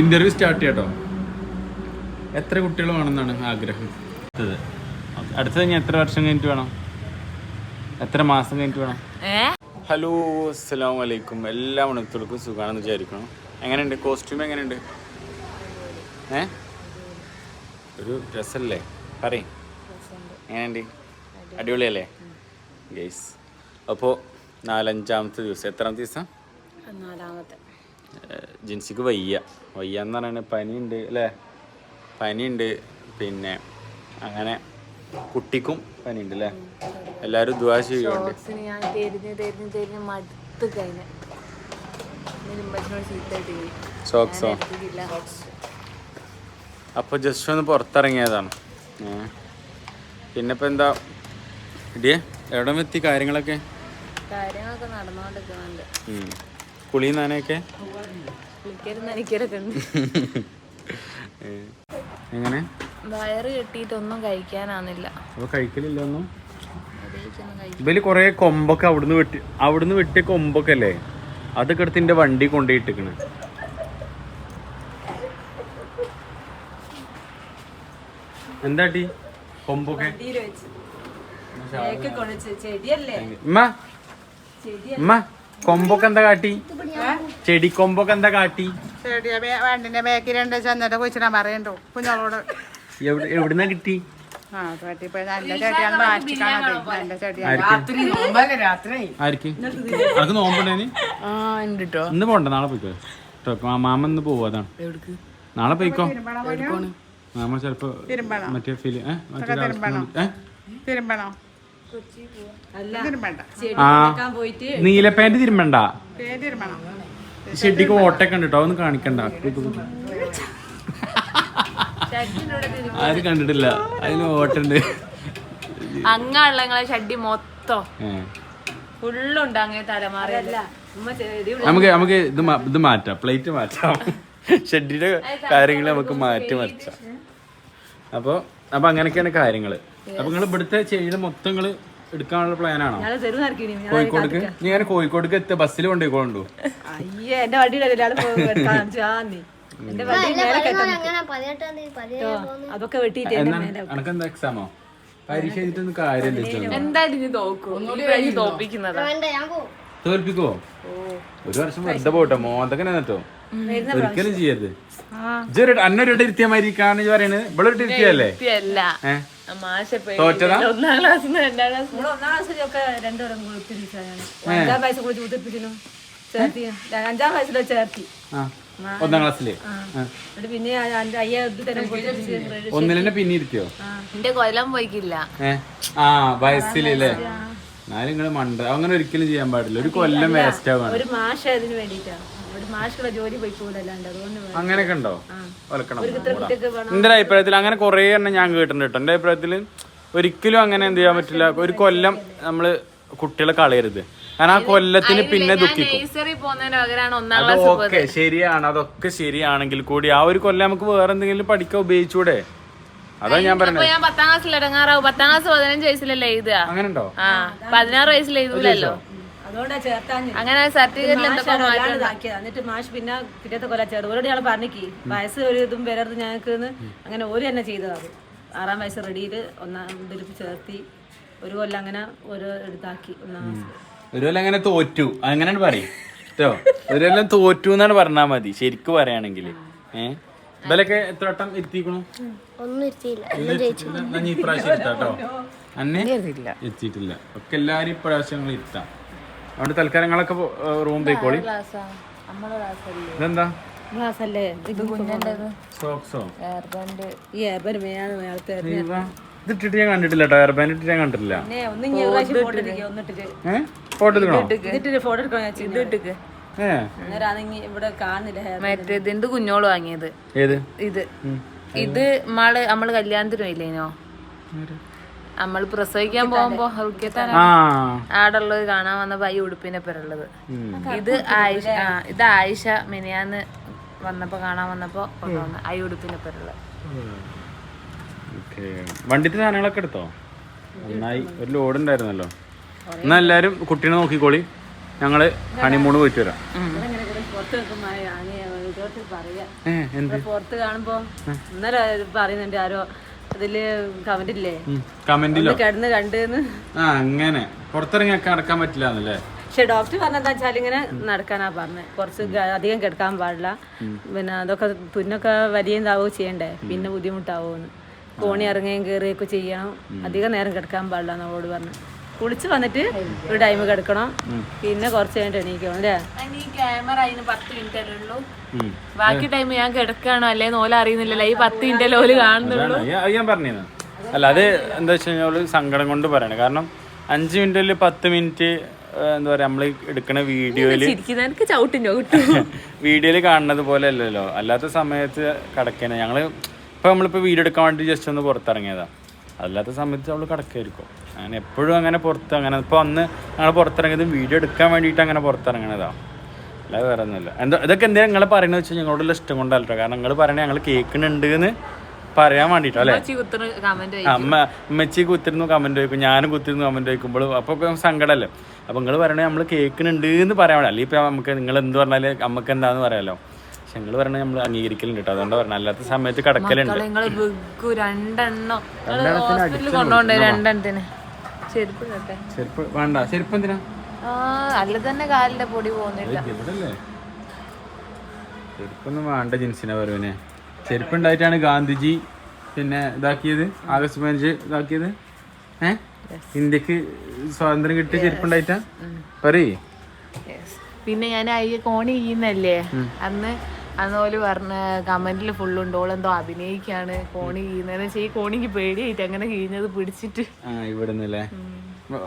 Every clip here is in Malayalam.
ഇന്റർവ്യൂ സ്റ്റാർട്ട് ചെയ്യാട്ടോ. എത്ര കുട്ടികൾ വേണമെന്നാണ് ആഗ്രഹം? അടുത്തത്. അടുത്തത് ഇനി എത്ര വർഷം കഴിഞ്ഞിട്ട് വേണം? എത്ര മാസം കഴിഞ്ഞിട്ട് വേണം? ഹലോ അസ്സലാമു വലൈക്കും എല്ലാ മണിക്കൂർക്കും സുഖമാണെന്ന് വിചാരിക്കണം. എങ്ങനെയുണ്ട്? കോസ്റ്റ്യൂം എങ്ങനെയുണ്ട്? ഏ? ഒരു ഡ്രസ്സല്ലേ പറയും. എങ്ങനെയുണ്ട്? അടിപൊളിയല്ലേ? ഗെയ്സ് അപ്പോൾ നാലഞ്ചാമത്തെ ദിവസം. എത്രാമത്തെ ദിവസം? നാലാമത്തെ ജിൻസിക്ക് വയ്യ. വയ്യ എന്ന് പറയുന്നത് പനിയുണ്ട് അല്ലേ പനിയുണ്ട് പിന്നെ അങ്ങനെ കുട്ടിക്കും പനിയുണ്ട് അല്ലേ എല്ലാവരും ദുവാ ചെയ്യുന്നുണ്ട് സോക്സോ അപ്പോൾ ജസ്റ്റ് ഒന്ന് പുറത്തിറങ്ങിയതാണ്. പിന്നെ ഇപ്പം എന്താ? ഇടിയേ എവിടെ എത്തി കാര്യങ്ങളൊക്കെ? കാര്യങ്ങളൊക്കെ നടന്നുകൊണ്ടിരിക്കുന്നുണ്ട് ഉം. കുളിയും നനയൊക്കെ. എങ്ങനെ? വയറ് കെട്ടിയിട്ടൊന്നും കഴിക്കാനാന്നില്ല അപ്പൊ കഴിക്കലില്ല ഒന്നും? ഇവൽ കുറേ കൊമ്പൊക്കെ അവിടുന്ന് വെട്ടി അവിടുന്ന് വെട്ടിയ കൊമ്പൊക്കെ അല്ലേ അതൊക്കെ എടുത്ത് എന്റെ വണ്ടി കൊണ്ടുപോയിട്ടിക്കണ് എന്താട്ടി കൊമ്പൊക്കെ? ചെടിയല്ലേ? ഉമ്മ. ഉമ്മ. കൊമ്പൊക്കെ എന്താ കാട്ടി? ചെടി കൊമ്പൊക്കെ എന്താ കാട്ടി? ചെടിയ വണ്ടിന്റെ ബാക്കിൽ രണ്ട് ചെന്നിട്ട് കുഴിച്ചിടാൻ പറയണ്ടോ? കുഞ്ഞോളോട് എവിടെ എവിടുന്നാ കിട്ടി? ആ പറ്റിപ്പോ നല്ല ചെടിയാണ് മാറ്റിക്കാണത് നല്ല ചെടിയാണ്. ആർക്ക്? ആർക്ക്? നോമ്പുണ്ടേന്? ആ ഉണ്ട് കേട്ടോ ഇന്ന് പോണ്ട നാളെ പോയിക്കോ. മാമ ഇന്ന് പോവും അതാണ്. നാളെ പോയിക്കോ? മാമ ചെലപ്പോ മറ്റേ ഫീൽ ഏഹ് മറ്റേ തിരുമ്പണം. ഏഹ് പാന്റ് തിരുമ്പണ്ട. ഷെഡിക്ക് ഓട്ടൊക്കെ ഉണ്ട് കേട്ടോ ഒന്ന് കാണിക്കണ്ട. ആരും കണ്ടിട്ടില്ല. അതിന് ഓട്ടുണ്ട്. അങ്ങനെ നിങ്ങളെ ഷഡ്ഡി മൊത്തം. ഫുള്ളുണ്ട് അങ്ങനെ തലമാറിയല്ല നമുക്ക് നമുക്ക് ഇത് ഇത് മാറ്റാം. പ്ലേറ്റ് മാറ്റാം. ഷെഡിന്റെ കാര്യങ്ങൾ നമുക്ക് മാറ്റി മറിച്ചാം. അപ്പൊ അപ്പൊ അങ്ങനെയൊക്കെയാണ് കാര്യങ്ങൾ. അപ്പൊ നിങ്ങൾ ഇവിടുത്തെ ചെയ്ത മൊത്തം നിങ്ങൾ എടുക്കാനുള്ള പ്ലാനാണോ കോഴിക്കോടക്ക്? നീ അങ്ങനെ കോഴിക്കോടക്ക് എത്ത ബസ്സിൽ കൊണ്ടുപോയിക്കോണ്ടു അയ്യേ എന്റെ വണ്ടി അതൊക്കെ വെട്ടിട്ട് എനക്കെന്താ എക്സാമോ പരീക്ഷ എഴുതിട്ടൊന്നും കാര്യമില്ല എന്തായാലും തോൽപ്പിക്കോ ഒരു വർഷം വെറുതെ പോട്ടെ. മോന്തക്കനെ എന്നിട്ടോ? ഒരിക്കലും ചെയ്യരുത്. ഇജ്ജൊരു അന്നൊരു ഇരുത്തിയ മാതിരി കാണുന്ന പറയണത് ഇവിടെ ഒരു ഇരുത്തിയല്ലേ ഒന്നാം ക്ലാസ് രണ്ടാം ക്ലാസ് നമ്മൾ ഒന്നാം ക്ലാസ്സിലൊക്കെ രണ്ടുപേരും കുളിപ്പിച്ചാണ് അഞ്ചാം വയസ്സ് കുളിച്ച് കുത്തിപ്പിച്ചിരുന്നു ചേർത്തി. അഞ്ചാം വയസ്സിലെ ചേർത്തി. ആ ഒന്നാം ക്ലാസ്സിൽ ഒന്നിലെ പിന്നെ ഒന്നിലെന്നെ പിന്നെ ഇരുത്തിയോ എന്റെ കൊല്ലം പോയിക്കില്ല. ആ വയസ്സിലല്ലേ എന്നാലും നിങ്ങൾ മണ്ട. അങ്ങനെ ഒരിക്കലും ചെയ്യാൻ പാടില്ല. ഒരു കൊല്ലം വേസ്റ്റ് ആവാണ്. ഒരു മാഷ അതിന് വേണ്ടിയിട്ടാണ്. അങ്ങനെയൊക്കെ ഉണ്ടോ? എന്റെ അഭിപ്രായത്തിൽ അങ്ങനെ കുറേ എണ്ണം ഞാൻ കേട്ടിട്ടുണ്ട് കേട്ടോ. എന്റെ അഭിപ്രായത്തിൽ ഒരിക്കലും അങ്ങനെ എന്ത് ചെയ്യാൻ പറ്റില്ല. ഒരു കൊല്ലം നമ്മൾ കുട്ടികളെ കളയരുത്. കാരണം ആ കൊല്ലത്തിന് പിന്നെ ദുഃഖിക്കും. അതൊക്കെ ശരിയാണ്. അതൊക്കെ ശരിയാണെങ്കിൽ കൂടി ആ ഒരു കൊല്ലം നമുക്ക് വേറെ എന്തെങ്കിലും പഠിക്കാൻ ഉപയോഗിച്ചൂടെ? അതാ ഞാൻ പറഞ്ഞത്. ഞാൻ പത്താം ക്ലാസ്സിൽ ഇടങ്ങാറാവും പത്താം ക്ലാസ് പതിനഞ്ച് വയസ്സിലല്ലേ എഴുതുക? അങ്ങനെ ഉണ്ടോ ആ പതിനാറ് വയസ്സിൽ എഴുതൂലല്ലോ. അതുകൊണ്ടാ ചേർത്താൻ അങ്ങനെ സർട്ടിഫിക്കറ്റിൽ എന്തൊക്കെ മാറ്റം ഇതാക്കിയത്. എന്നിട്ട് മാഷ് പിന്നെ പിറ്റത്തെ കൊല്ലം ചേർത്ത്. ഓരോട് ഞങ്ങൾ പറഞ്ഞിക്ക് വയസ്സ് ഒരു ഇതും വരരുത് ഞങ്ങൾക്ക് അങ്ങനെ ഓര് തന്നെ ചെയ്തതാണ് ആറാം വയസ്സ് റെഡിയിൽ ഒന്നാം ഇതിൽ ചേർത്തി ഒരു കൊല്ലം അങ്ങനെ ഒരു ഇതാക്കി ഒന്നാം ഒരു കൊല്ലം അങ്ങനെ തോറ്റു. അങ്ങനെയാണ് പറയും. കേട്ടോ ഒരു കൊല്ലം തോറ്റു എന്നാണ് പറഞ്ഞാൽ മതി. ശരിക്കും പറയുകയാണെങ്കിൽ ഏഹ് ഇവലൊക്കെ എത്ര വട്ടം എത്തിക്കണു ഒന്നും നീ ഇപ്രാവശ്യം എത്താട്ടോ അന്നെ? എത്തിയിട്ടില്ല ഒക്കെ എല്ലാരും ഇപ്രാവശ്യം ഇരുത്താം. അതുകൊണ്ട് തൽക്കാലം ഞങ്ങളൊക്കെ റൂം പോയിക്കോളി. ഇതെന്താ? സോക്സോ ഇത് ഇട്ടിട്ട് ഞാൻ കണ്ടിട്ടില്ല കേട്ടോ ബാൻഡ് ഇട്ടിട്ട് ഞാൻ കണ്ടിട്ടില്ല. ഫോട്ടോ എടുക്കണോ? കുഞ്ഞോൾ വാങ്ങിയത്. ഏത്? ഇത്. ഇത് നമ്മൾ നമ്മൾ കല്യാണത്തിന് ഇല്ലേനോ നമ്മൾ പ്രസവിക്കാൻ പോകുമ്പോ ആടുള്ളത് കാണാൻ വന്ന പൈ ഉടുപ്പിനെ പേരുള്ളത്. ഇത് ആയിഷ ഇത് ആയിഷ മിനിയാന്ന് വന്നപ്പോ കാണാൻ വന്നപ്പോ കൊണ്ടുവന്ന ഐ ഉടുപ്പിനെ പേരുള്ളത്. ഓക്കേ. വണ്ടിത്തെ സാധനങ്ങളൊക്കെ എടുത്തോ? നന്നായി. ഒരു ലോഡ് ഉണ്ടായിരുന്നല്ലോ. എന്നാ എല്ലാരും കുട്ടീനെ നോക്കിക്കോളി. ഞങ്ങൾ ഹണിമൂണ് പോയിട്ട് വരാം. പുറത്ത് കാണുമ്പോ ഇന്നലെ പറയുന്നുണ്ട് ആരോ അതിൽ കമന്റ് ഇല്ലേ? കമന്റിലോ കിടന്ന് കണ്ടെന്ന്. ആ അങ്ങനെ. പുറത്തിറങ്ങി നടക്കാൻ പറ്റില്ല എന്നല്ലേ പക്ഷെ ഡോക്ടർ പറഞ്ഞെന്താ വെച്ചാൽ ഇങ്ങനെ നടക്കാനാ പറഞ്ഞത് കുറച്ച് അധികം കിടക്കാൻ പാടില്ല. പിന്നെ അതൊക്കെ പുന്നൊക്കെ വലിയ ഇതാവോ ചെയ്യണ്ടേ? പിന്നെ ബുദ്ധിമുട്ടാവോന്ന്. കോണി ഇറങ്ങുകയും കയറുകയൊക്കെ ചെയ്യണം. അധികം നേരം കിടക്കാൻ പാടില്ല എന്നോട് പറഞ്ഞു. കുളിച്ച് വന്നിട്ട് ഒരു ടൈം കിടക്കണം. പിന്നെ കുറച്ച് കഴിഞ്ഞിട്ട് എണീക്കണം അല്ലേ? ക്യാമറ അതിന് പത്ത് മിനിറ്റ് അല്ലേ ഉള്ളൂ? ബാക്കി ടൈം ഞാൻ കിടക്കാണോ അല്ലേ ഓല അറിയുന്നില്ലല്ലോ. ഈ പത്ത് മിനിറ്റ് ഓൽ കാണുന്നുള്ളൂ. ഞാൻ അല്ല അത് എന്താ വെച്ച് കഴിഞ്ഞാൽ സങ്കടം കൊണ്ട് പറയണേ. കാരണം അഞ്ച് മിനിറ്റിൽ പത്ത് മിനിറ്റ് എന്താ പറയാ നമ്മൾ എടുക്കുന്ന വീഡിയോയിൽ വീഡിയോയിൽ കാണുന്നത് പോലെ അല്ലല്ലോ. അല്ലാത്ത സമയത്ത് കിടക്കണേ. ഞങ്ങൾ ഇപ്പൊ നമ്മളിപ്പോ വീഡിയോ എടുക്കാൻ വേണ്ടി ജസ്റ്റ് ഒന്ന് പുറത്തിറങ്ങിയതാ. അല്ലാത്ത സമയത്ത് അവൾ കിടക്കായിരിക്കും. അങ്ങനെ എപ്പോഴും അങ്ങനെ പുറത്ത് അങ്ങനെ ഇപ്പൊ അന്ന് ഞങ്ങൾ പുറത്തിറങ്ങിയത് വീഡിയോ എടുക്കാൻ വേണ്ടിയിട്ട് അങ്ങനെ പുറത്തിറങ്ങണതാ. അല്ലാതെ വേറെ ഒന്നുമില്ല. എന്താ ഇതൊക്കെ എന്തിനാ നിങ്ങൾ പറയുന്നത് വെച്ചാൽ ഞങ്ങളോടുള്ള ഇഷ്ടം കൊണ്ടല്ലോ കാരണം നിങ്ങൾ പറയണേ ഞങ്ങൾ കേൾക്കുന്നുണ്ട് എന്ന് പറയാൻ വേണ്ടിട്ടോ അല്ലേ? അമ്മ അമ്മച്ചി കുത്തിരുന്നു കമന്റ് ചോദിക്കും ഞാനും കുത്തിരുന്നു കമന്റ് ചോദിക്കുമ്പോൾ അപ്പോൾ സങ്കടമല്ലേ അപ്പം നിങ്ങൾ പറയണേ നമ്മൾ കേൾക്കുന്നുണ്ട് എന്ന് പറയാൻ വേണ്ടി. അല്ലെങ്കിൽ ഇപ്പം നമുക്ക് നിങ്ങൾ എന്ത് പറഞ്ഞാൽ നമുക്ക് എന്താന്ന് പറയാലോ. പക്ഷെ നിങ്ങൾ പറഞ്ഞാൽ നമ്മൾ അംഗീകരിക്കലുണ്ട് കേട്ടോ. അതുകൊണ്ട് പറഞ്ഞ അല്ലാത്ത സമയത്ത് കിടക്കലുണ്ട്. രണ്ടെണ്ണം. രണ്ടെണ്ണത്തിന്. ചെരുപ്പ് വേണ്ട. ചെരുപ്പ് എന്തിനാ? ആ അല്ല തന്നെ കാലിന്റെ പൊടി പോകുന്നില്ല. ചെരുപ്പൊന്നും വേണ്ട ജിൻസിനെ പറയുവനെ ചെരുപ്പ് ഉണ്ടായിട്ടാണ് ഗാന്ധിജി പിന്നെ ഇതാക്കിയത് ആഗസ്റ്റ് പതിനഞ്ച് ഇതാക്കിയത്. ഏ? ഇന്ത്യയ്ക്ക് സ്വാതന്ത്ര്യം കിട്ടിയ ചെരുപ്പുണ്ടായിട്ടാ? പറയേ. Yes. പിന്നെ ഞാൻ അയ്യ കോണി ചെയ്യുന്നല്ലേ? അന്ന് അന്ന് ഓൽ പറഞ്ഞ കമന്റിൽ ഫുള്ളുണ്ട്. ഓളെന്തോ അഭിനയിക്കാണ് കോണി കീഴുന്നതെന്ന് വെച്ചാൽ ഈ കോണിക്ക് പേടിയായിട്ട് അങ്ങനെ കീഴുന്നത് പിടിച്ചിട്ട്. ഇവിടുന്ന് അല്ലേ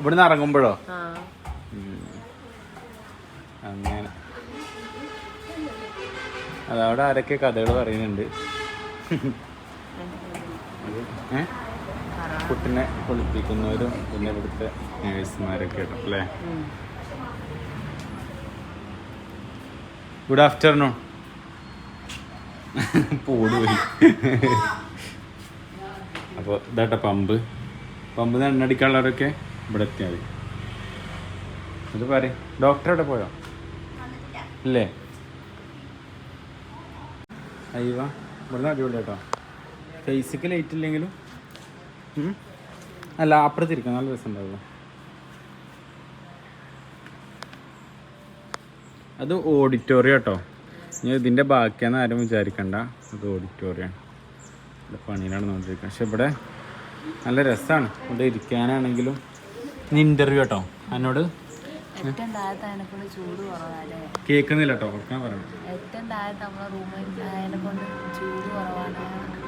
ഇവിടുന്ന് ഇറങ്ങുമ്പോഴോ? അങ്ങനെ. അതവിടെ ആരൊക്കെ കഥകൾ പറയുന്നുണ്ട്. കുട്ടിനെ കുളിപ്പിക്കുന്നവരും പിന്നെ ഇവിടുത്തെ നേഴ്സുമാരൊക്കെ അല്ലേ? ഗുഡ് ആഫ്റ്റർനൂൺ പോട് പോയി അപ്പോൾ ഇതാട്ടോ പമ്പ്. പമ്പ് എണ്ണടിക്കാനുള്ളവരൊക്കെ ഇവിടെ എത്തിയാൽ മതി. അത് പറയും ഡോക്ടർ അവിടെ പോയോ? ഇല്ലേ? അയ്യവ ഇവിടെ അടിപൊളി കേട്ടോ ഫേസിക്ക് ലൈറ്റ് ഇല്ലെങ്കിലും അല്ല അപ്പുറത്തിരിക്കാം. നല്ല രസം ഉണ്ടാവുള്ളൂ. അത് ഓഡിറ്റോറിയം കേട്ടോ ഇനി ഇതിന്റെ ബാക്കിയാന്ന് ആരും വിചാരിക്കണ്ട. അത് ഓഡിറ്റോറിയമാണ് ഇവിടെ പണിയിലാണ് നോക്കിയിരിക്കുന്നത് പക്ഷെ ഇവിടെ നല്ല രസമാണ് ഇവിടെ ഇരിക്കാനാണെങ്കിലും ഇനി ഇന്റർവ്യൂ കേട്ടോ എന്നോട് കേൾക്കുന്നില്ല കേട്ടോ ഓർക്കാൻ പറയണം.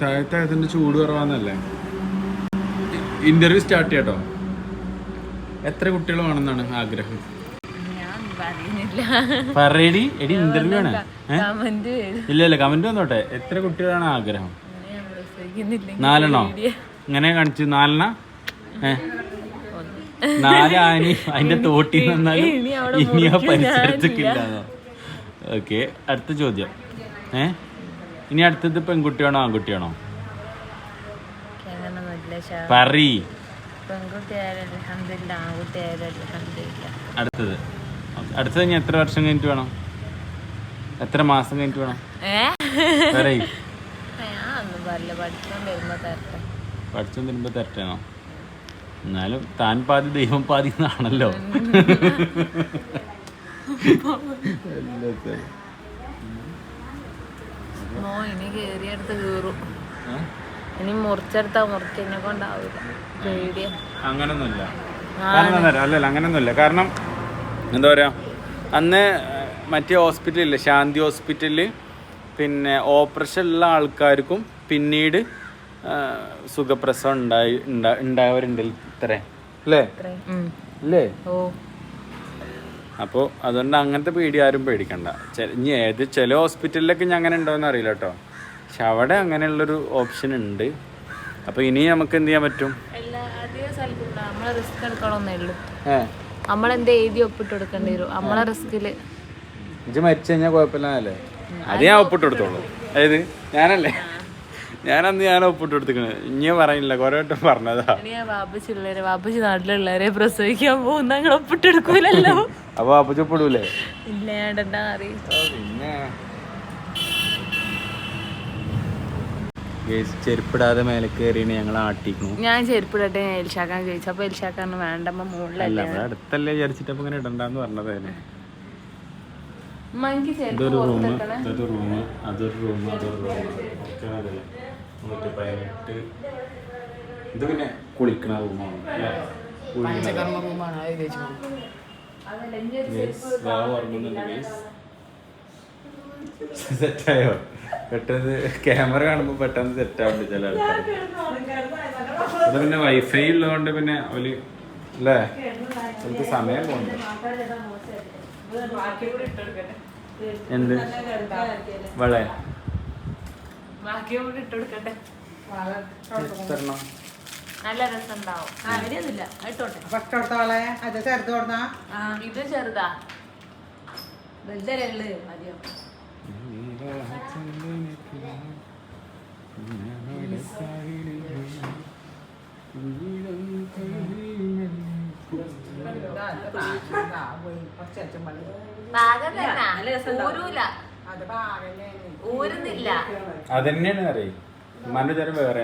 താഴത്ത് ചൂട് കുറവാന്നല്ലേ? ഇന്റർവ്യൂ സ്റ്റാർട്ട് ചെയ്യാട്ടോ. എത്ര കുട്ടികൾ വേണമെന്നാണ് ആഗ്രഹം? പറയടി. എടി ഇന്റർവ്യൂ ആണ്. ഇല്ല ഇല്ല കമന്റ് വന്നോട്ടെ. എത്ര കുട്ടികളാണ് ആഗ്രഹം? നാലെണ്ണോ? ഇങ്ങനെ കാണിച്ചു നാലെണ്ണ? നാല് ആനി അതിന്റെ തോട്ടി നിന്നാലും ഇനി ആ പരിസരത്തേക്കില്ലാന്നോ ഓക്കെ അടുത്ത ചോദ്യം. ഏ? ഇനി അടുത്തത് പെൺകുട്ടിയാണോ ആൺകുട്ടിയാണോ? പറീ അടുത്തത്. അടുത്തത് ഇനി എത്ര വർഷം കഴിഞ്ഞിട്ട് വേണം? എത്ര മാസം കഴിഞ്ഞിട്ട് വേണം? പറയ് ഞാൻ വരുമ്പോ പഠിച്ചു തരുമ്പോ തെറ്റാണോ എന്നാലും താൻ പാതി ദൈവം പാതി എന്നാണല്ലോ. ഇനി കേറിയെടുത്ത് കീറും. ഇനി മുറിച്ചെടുത്താ മുറിച്ചെന്നെ കൊണ്ടാവില്ല പേടിയാ. അങ്ങനൊന്നുമില്ല. പറയാ അല്ലല്ല അങ്ങനൊന്നുമില്ല. കാരണം എന്താ പറയുക അന്ന് മറ്റേ ഹോസ്പിറ്റലില്ല? ശാന്തി ഹോസ്പിറ്റലിൽ പിന്നെ ഓപ്പറേഷൻ ഉള്ള ആൾക്കാർക്കും പിന്നീട് സുഖപ്രസവം ഉണ്ടായി ഉണ്ടാ- ഉണ്ടായവരുണ്ട് ഇത്രേ. അല്ലേ. അല്ലേ ഓ. അപ്പോൾ അതുകൊണ്ട് അങ്ങനത്തെ പേടി ആരും പേടിക്കണ്ട. ഇനി ഏത് ചില ഹോസ്പിറ്റലിലൊക്കെ ഇനി അങ്ങനെ ഉണ്ടോയെന്ന് അറിയില്ല കേട്ടോ പക്ഷെ അവിടെ അങ്ങനെയുള്ളൊരു ഓപ്ഷൻ ഉണ്ട്. അപ്പോൾ ഇനി നമുക്ക് എന്ത് ചെയ്യാൻ പറ്റും? എല്ലാ അധിക സ്ഥലത്തും നമ്മൾ റിസ്ക് എടുക്കണമെന്നേ ഉള്ളൂ. നമ്മളെന്ത് എഴുതി ഒപ്പിട്ട് കൊടുക്കേണ്ടി വരും? നമ്മളെ റിസ്കിൽ ഇജ്ജ് മരിച്ചു കഴിഞ്ഞാൽ കുഴപ്പമില്ലല്ലേ അത് ഞാൻ ഒപ്പിട്ട് കൊടുത്തോളൂ. അതായത് ഞാനല്ലേ? ഞാനന്ന് ഞാൻ ഒപ്പിട്ട് കൊടുത്തിക്കണ്. ഇനി പറയില്ല കുറെ വട്ടം പറഞ്ഞതാ. വാപ്പച്ചി ഉള്ളവരെ വാപ്പച്ചി നാട്ടിലുള്ളവരെ പ്രസവിക്കാൻ പോകുന്ന ഞങ്ങൾ ഒപ്പിട്ടെടുക്കൂലല്ലോ അപ്പൊ അപ്പൊ ഒപ്പിടൂലേ? ഇല്ല ഞാൻ അറിയാം. പിന്നെ. ചെരുപ്പിടാതെ മേലെ കയറിയാണ് ഞങ്ങൾ ആട്ടിക്കണു. ഞാൻ ചെരുപ്പിടട്ടെ ഞാൻ എൽഷാക്കാൻ ചോദിച്ചു. അപ്പൊ എൽഷാക്കാരന് വേണ്ടമ്മ അല്ല മുകളിലല്ലേ അടുത്തല്ലേ വിചാരിച്ചിട്ട് അപ്പൊ ഇങ്ങനെ ഇടണ്ടെന്ന് പറഞ്ഞത് തന്നെ ഇതൊരു റൂം ഇതൊരു റൂം അതൊരു റൂം അതൊരു റൂം ഒക്കെ അതല്ലേ നൂറ്റി പതിനെട്ട്. ഇത് പിന്നെ കുളിക്കണ റൂമാണ് പഞ്ചകർമ്മ റൂമാണ് ഗേസ് സെറ്റായോ പെട്ടെന്ന് ക്യാമറ കാണുമ്പോൾ പെട്ടെന്ന് സെറ്റാവുണ്ട് ചില ആൾക്കാർ അത് പിന്നെ വൈഫൈ ഉള്ളതുകൊണ്ട് പിന്നെ ഒരു അല്ലേ നമുക്ക് സമയം പോകുന്നു എന്ത്? വളെ. നല്ല രസം ഉണ്ടാവും ആ ഇടിയൊന്നുമില്ല ഇട്ടോട്ടെ ഫസ്റ്റ് കൊടുത്തോളെ അത് ചെറുത് കൊടുത്താ ആ ഇത് ചെറുതാ. വലുതല്ലേ ഉള്ളത് ആദ്യം പാകം നല്ല രസം തന്നെ ഉണ്ടാവും. ഊരൂല അത് പാകല്ലേ ഊരുന്നില്ല. അതന്നെയാണ് അറിയ ഉമ്മാന്റെ ചരം വേറെ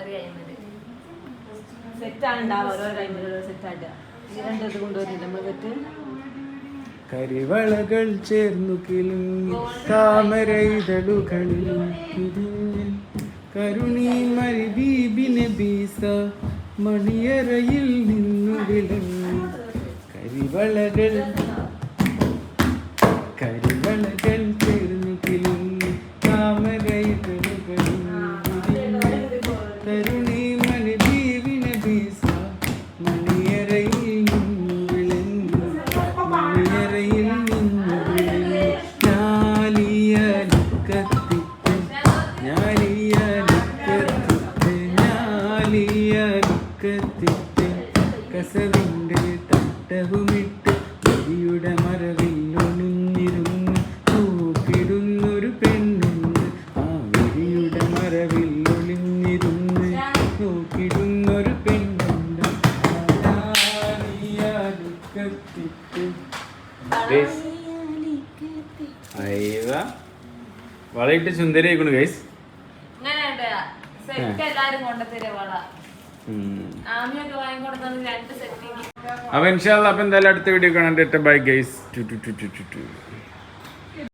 ഒരു കൈമൽ. ഓരോ സെറ്റായിട്ട്. കൊണ്ടുവരുന്നില്ല നമ്മൾ തെറ്റ് കരിവളകൾ ചേർന്നു കിളുങ്ങി താമര ഇതളുകളിൽ പിരിഞ്ഞ് കരുണി മരിബീബിനെ ബീസ മണിയറയിൽ നിന്നു വിളങ്ങി കരിവളകൾ കരിവളകൾ ചേർന്നു കിളുങ്ങി താമര ഇതളുകളിൽ പിരിഞ്ഞ് കരുണി മണിബീബിനെ ബീസ മണിയറയിൽ നിന്നു വിളങ്ങി മണിയറയിൽ ഗൈസ്. ഇങ്ങനെ സെറ്റ് എല്ലാരും കൊണ്ടുത്തരെ ഗൈസ് അപ്പൊ ഇൻഷാല്ല അപ്പൊ എന്തായാലും അടുത്ത വീഡിയോ കാണാൻ ബൈ ഗൈസ്. ടു ടു ടു ടു ടു.